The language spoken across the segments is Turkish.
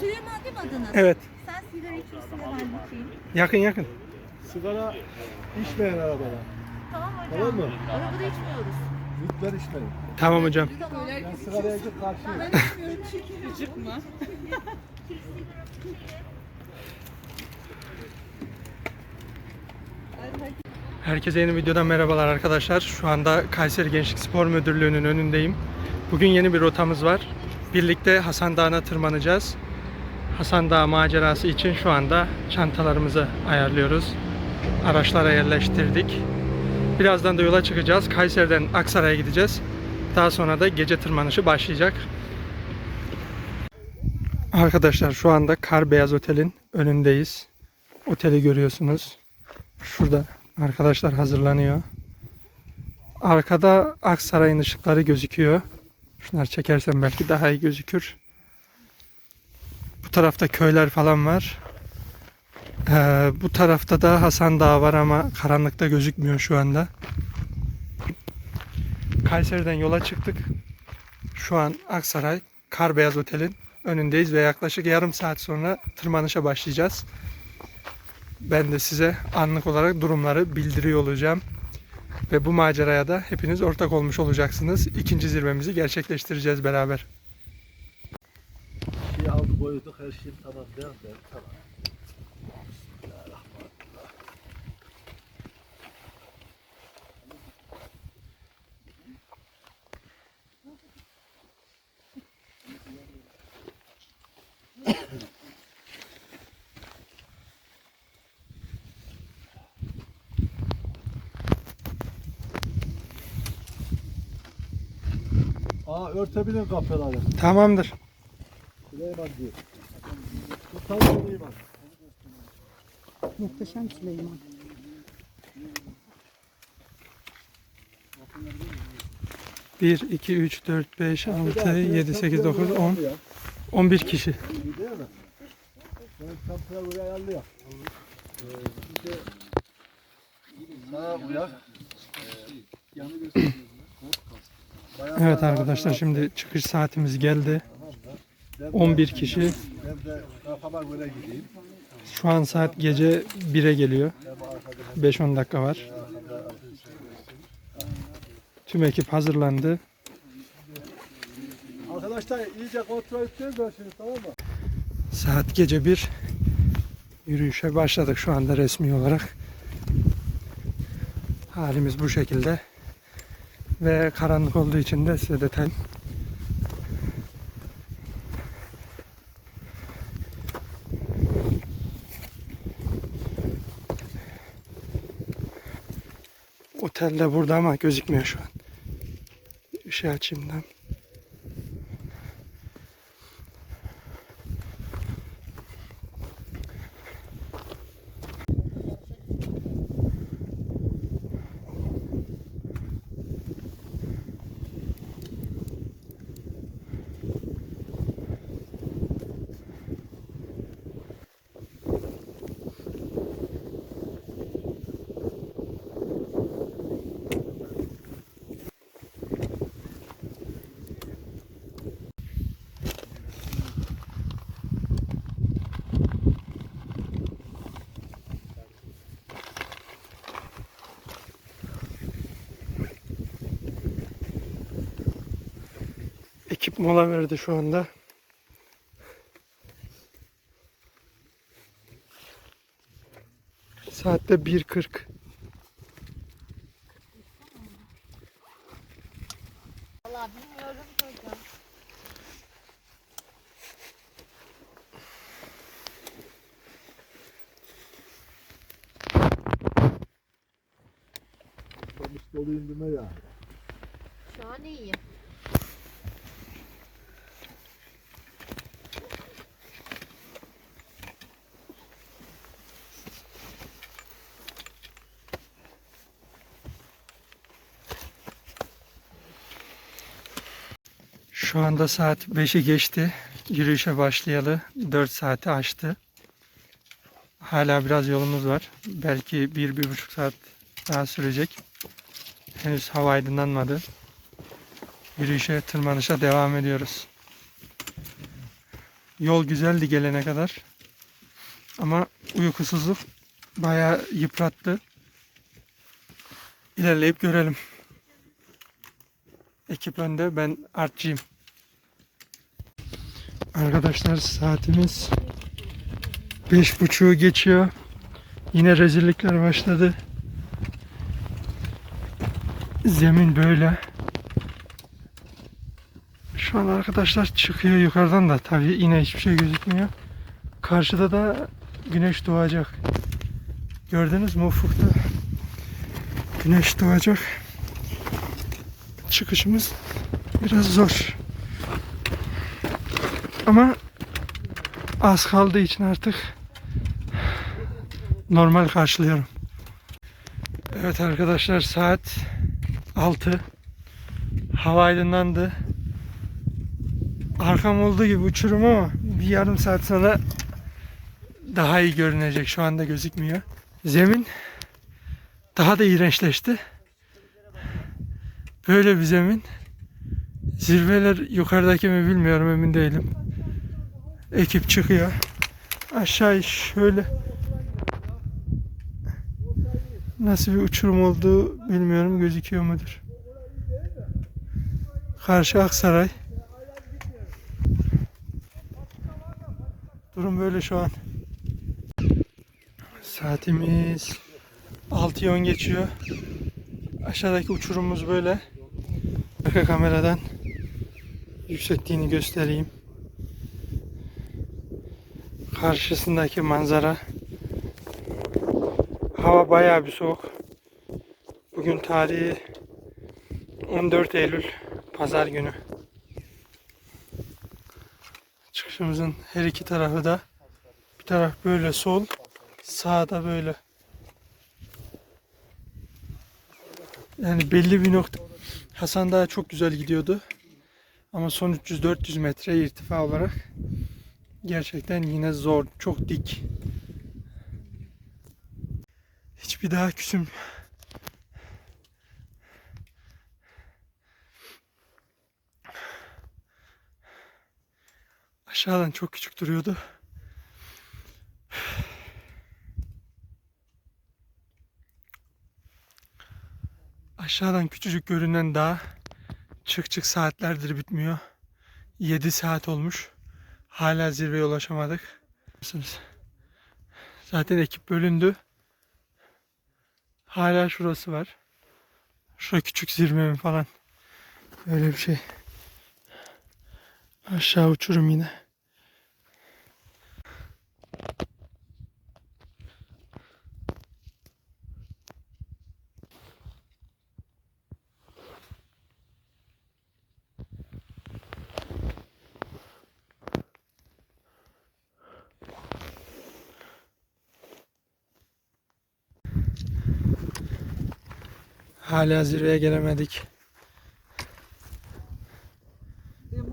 Süleyman değil mi adınız? Evet. Sen sigara içiyorsun da ben bakayım. Yakın yakın. Sigara içmeyen arabada. Tamam hocam. Tamam mı? Arabada içmiyoruz. Lütfen içmeyin. Tamam hocam. Tamam. Ben sigaraya git karşıyım. Ben içmiyorum çünkü. Çıkma. Herkese yeni videodan merhabalar arkadaşlar. Şu anda Kayseri Gençlik Spor Müdürlüğü'nün önündeyim. Bugün yeni bir rotamız var. Birlikte Hasan Dağı'na tırmanacağız. Hasan Dağı macerası için şu anda çantalarımızı ayarlıyoruz. Araçlara yerleştirdik. Birazdan da yola çıkacağız. Kayseri'den Aksaray'a gideceğiz. Daha sonra da gece tırmanışı başlayacak. Arkadaşlar şu anda Kar Beyaz Otel'in önündeyiz. Oteli görüyorsunuz. Şurada arkadaşlar hazırlanıyor. Arkada Aksaray'ın ışıkları gözüküyor. Şunları çekersem belki daha iyi gözükür. Bu tarafta köyler falan var. Ee, bu tarafta da Hasan Dağı var ama karanlıkta gözükmüyor şu anda. Kayseri'den yola çıktık. Şu an Aksaray Kar Beyaz Otel'in önündeyiz ve yaklaşık yarım saat sonra tırmanışa başlayacağız. Ben de size anlık olarak durumları bildiriyor olacağım. Ve bu maceraya da hepiniz ortak olmuş olacaksınız. İkinci zirvemizi gerçekleştireceğiz beraber. Şey aldı boyadık her şey tamam değil mi? Tamam. Aa örtebilin kapıları. Tamamdır. Süleyman diyor. Sultan Süleyman. Muhteşem Süleyman. Bir, iki, üç, dört, beş, altı, yedi, sekiz, dokuz, on. 11 kişi. İyi değil mi? Ben kapıya buraya ayarlıyor. Ee, bir de sağa uyak. Bayan Evet arkadaşlar şimdi çıkış saatimiz geldi. ben de- 11 kişi. Şu an saat gece 1'e geliyor. Ben bu arkada 5-10 dakika var. Tüm ekip hazırlandı. Arkadaşlar iyice kontrol edeceğiz şimdi tamam mı? Saat gece 1. Yürüyüşe başladık şu anda resmi olarak. Halimiz bu şekilde. Ve karanlık olduğu için de size detay Otel de burada ama gözükmüyor şu an. Işığı açayım da. Ekip mola verdi şu anda. Saatte 1.40. Valla bilmiyorum hocam. Sonuç dolu indirme ya. Şu an iyi. Şu anda saat 5'i geçti. Yürüyüşe başlayalı 4 saati aştı. Hala biraz yolumuz var. Belki 1-1,5 saat daha sürecek. Henüz hava aydınlanmadı. Yürüyüşe, tırmanışa devam ediyoruz. Yol güzeldi gelene kadar. Ama uykusuzluk bayağı yıprattı. İlerleyip görelim. Ekip önde, ben artçıyım. Arkadaşlar saatimiz beş buçuğu geçiyor. Yine rezillikler başladı. Zemin böyle. Şu an arkadaşlar çıkıyor yukarıdan da tabii yine hiçbir şey gözükmüyor. Karşıda da güneş doğacak. Gördünüz mü ufukta? Güneş doğacak. Çıkışımız biraz zor. Ama az kaldığı için artık normal karşılıyorum. Evet arkadaşlar saat 6. Hava aydınlandı. Arkam olduğu gibi uçurum ama bir yarım saat sonra daha iyi görünecek. Şu anda gözükmüyor. Zemin daha da iğrençleşti. Böyle bir zemin. Zirveler yukarıdaki mi bilmiyorum emin değilim. Ekip çıkıyor. Aşağı şöyle nasıl bir uçurum olduğu bilmiyorum gözüküyor mudur. Karşı Aksaray. Durum böyle şu an. Saatimiz 6'yı 10 geçiyor. Aşağıdaki uçurumumuz böyle. Arka kameradan yüksekliğini göstereyim. Karşısındaki manzara. Hava bayağı bir soğuk. Bugün tarihi 14 Eylül Pazar günü. Çıkışımızın her iki tarafı da bir taraf böyle sol, sağda böyle. Yani belli bir nokta. Hasan Dağı çok güzel gidiyordu. Ama son 300-400 metre irtifa olarak gerçekten yine zor, çok dik. Hiçbir daha küsüm. Aşağıdan çok küçük duruyordu. Aşağıdan küçücük görünen dağ çık çık saatlerdir bitmiyor. 7 saat olmuş. Hala zirveye ulaşamadık. Zaten ekip bölündü. Hala şurası var. Şurada küçük zirve falan. Öyle bir şey. Aşağı uçurum yine. Hala zirveye gelemedik.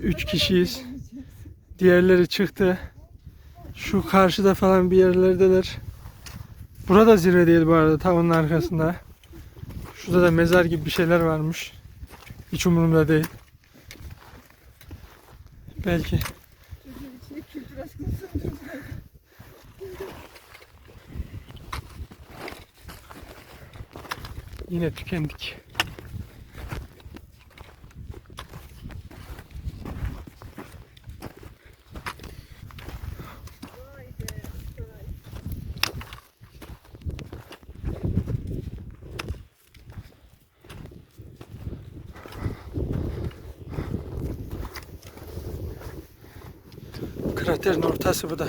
Üç kişiyiz. Diğerleri çıktı. Şu karşıda falan bir yerlerdeler. Burada zirve değil bu arada. Ta onun arkasında. Şurada da mezar gibi bir şeyler varmış. Hiç umurumda değil. Belki. Yine tükendik. Kraterin ortası bu da.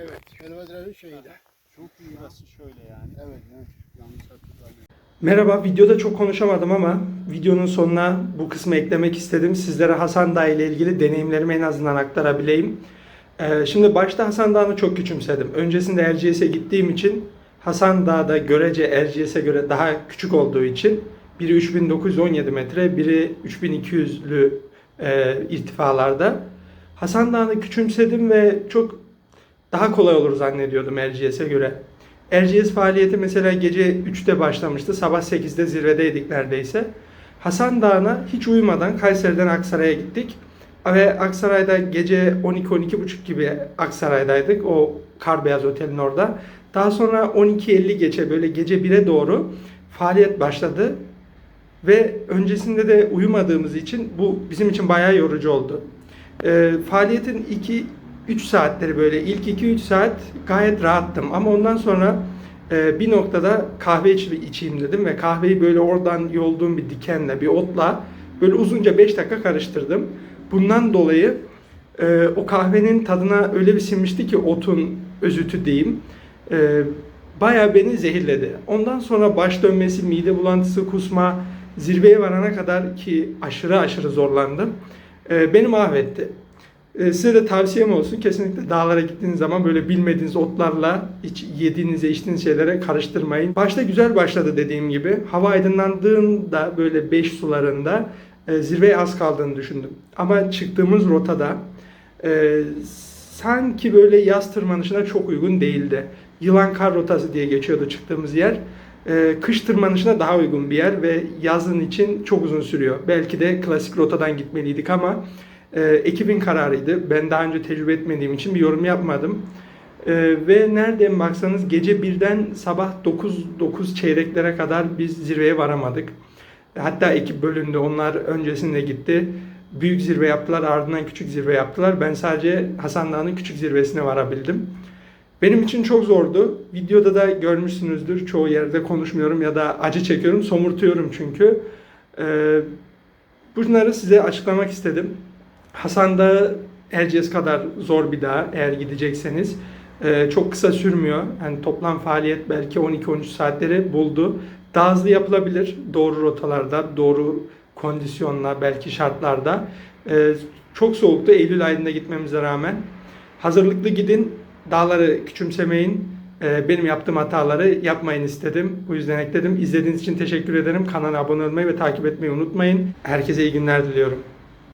Evet, kilometrenin şeyi de. Çok iyi burası şöyle yani. Evet, evet. Yanlış hatırlamıyorum. Merhaba, videoda çok konuşamadım ama videonun sonuna bu kısmı eklemek istedim. Sizlere Hasan Dağı ile ilgili deneyimlerimi en azından aktarabileyim. Ee, şimdi başta Hasan Dağı'nı çok küçümsedim. Öncesinde Erciyes'e gittiğim için Hasan Dağı'da görece Erciyes'e göre daha küçük olduğu için biri 3917 metre, biri 3200'lü e, irtifalarda. Hasan Dağı'nı küçümsedim ve çok daha kolay olur zannediyordum Erciyes'e göre. Erciyes faaliyeti mesela gece 3'te başlamıştı. Sabah 8'de zirvedeydik neredeyse. Hasan Dağı'na hiç uyumadan Kayseri'den Aksaray'a gittik. Ve Aksaray'da gece 12-12.30 gibi Aksaray'daydık. O Kar Beyaz Otel'in orada. Daha sonra 12.50 geçe böyle gece 1'e doğru faaliyet başladı. Ve öncesinde de uyumadığımız için bu bizim için bayağı yorucu oldu. Ee, faaliyetin 2 3 saatleri böyle ilk 2-3 saat gayet rahattım ama ondan sonra e, bir noktada kahve iç, içeyim dedim ve kahveyi böyle oradan yolduğum bir dikenle bir otla böyle uzunca 5 dakika karıştırdım. Bundan dolayı e, o kahvenin tadına öyle bir sinmişti ki otun özütü diyeyim. E, bayağı beni zehirledi. Ondan sonra baş dönmesi, mide bulantısı, kusma zirveye varana kadar ki aşırı aşırı zorlandım. E, beni mahvetti. E, size de tavsiyem olsun. Kesinlikle dağlara gittiğiniz zaman böyle bilmediğiniz otlarla hiç yediğiniz, içtiğiniz şeylere karıştırmayın. Başta güzel başladı dediğim gibi. Hava aydınlandığında böyle 5 sularında e, zirveye az kaldığını düşündüm. Ama çıktığımız rotada e, sanki böyle yaz tırmanışına çok uygun değildi. Yılan kar rotası diye geçiyordu çıktığımız yer. E, kış tırmanışına daha uygun bir yer ve yazın için çok uzun sürüyor. Belki de klasik rotadan gitmeliydik ama e, ekibin kararıydı. Ben daha önce tecrübe etmediğim için bir yorum yapmadım. E, ve nereden baksanız gece birden sabah 9 9 çeyreklere kadar biz zirveye varamadık. Hatta ekip bölündü. Onlar öncesinde gitti. Büyük zirve yaptılar, ardından küçük zirve yaptılar. Ben sadece Hasan Dağı'nın küçük zirvesine varabildim. Benim için çok zordu. Videoda da görmüşsünüzdür. Çoğu yerde konuşmuyorum ya da acı çekiyorum. Somurtuyorum çünkü. Ee, bunları size açıklamak istedim. Hasan Dağı Erciyes kadar zor bir dağ eğer gidecekseniz. Ee, çok kısa sürmüyor. Yani toplam faaliyet belki 12-13 saatleri buldu. Daha hızlı yapılabilir. Doğru rotalarda, doğru kondisyonla, belki şartlarda. Ee, çok soğuktu Eylül ayında gitmemize rağmen. Hazırlıklı gidin. Dağları küçümsemeyin. Ee, benim yaptığım hataları yapmayın istedim. Bu yüzden ekledim. İzlediğiniz için teşekkür ederim. Kanala abone olmayı ve takip etmeyi unutmayın. Herkese iyi günler diliyorum.